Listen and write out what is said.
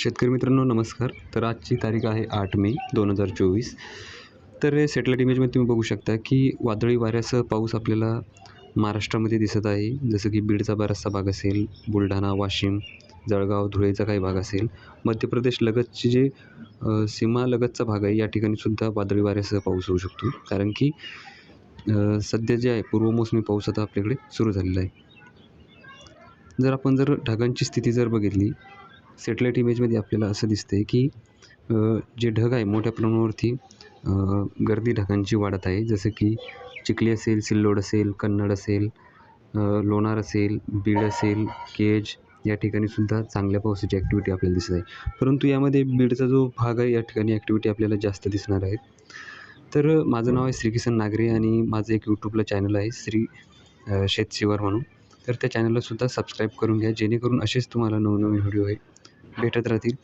शेतकरी मित्रांनो नमस्कार. तर आजची तारीख आहे आठ मे दोन हजार चोवीस. तर हे सॅटेलाईट इमेजमध्ये तुम्ही बघू शकता की वादळी वाऱ्यासह पाऊस आपल्याला महाराष्ट्रामध्ये दिसत आहे. जसं की बीडचा बराचसा भाग असेल बुलढाणा वाशिम जळगाव धुळेचा काही भाग असेल. मध्य प्रदेश लगतचे जे सीमालगतचा भाग आहे या ठिकाणी सुद्धा वादळी वाऱ्यासह पाऊस होऊ शकतो. कारण की सध्या जे आहे पूर्व मोसमी पाऊस आता आपल्याकडे सुरू झालेला आहे. जर आपण जर ढगांची स्थिती जर बघितली सेटलाईट इमेजमध्ये आपल्याला असं दिसतंय की जे ढग आहे मोठ्या प्रमाणावरती गर्दी ढगांची वाढत आहे. जसं की चिखली असेल सिल्लोड असेल कन्नड असेल लोणार असेल बीड असेल केज या ठिकाणी सुद्धा चांगल्या पावसाची ॲक्टिव्हिटी आपल्याला दिसत आहे. परंतु यामध्ये बीडचा जो भाग आहे या ठिकाणी ॲक्टिव्हिटी आपल्याला जास्त दिसणार आहे. तर माझं नाव आहे श्रीकिसन नागरे आणि माझं एक यूट्यूबला चॅनल आहे श्री शेत शेतशिवार म्हणून. तर त्या चॅनलला सुद्धा सबस्क्राईब करून घ्या जेणेकरून असेच तुम्हाला नवनवीन व्हिडिओ आहे. भेटत राहतील.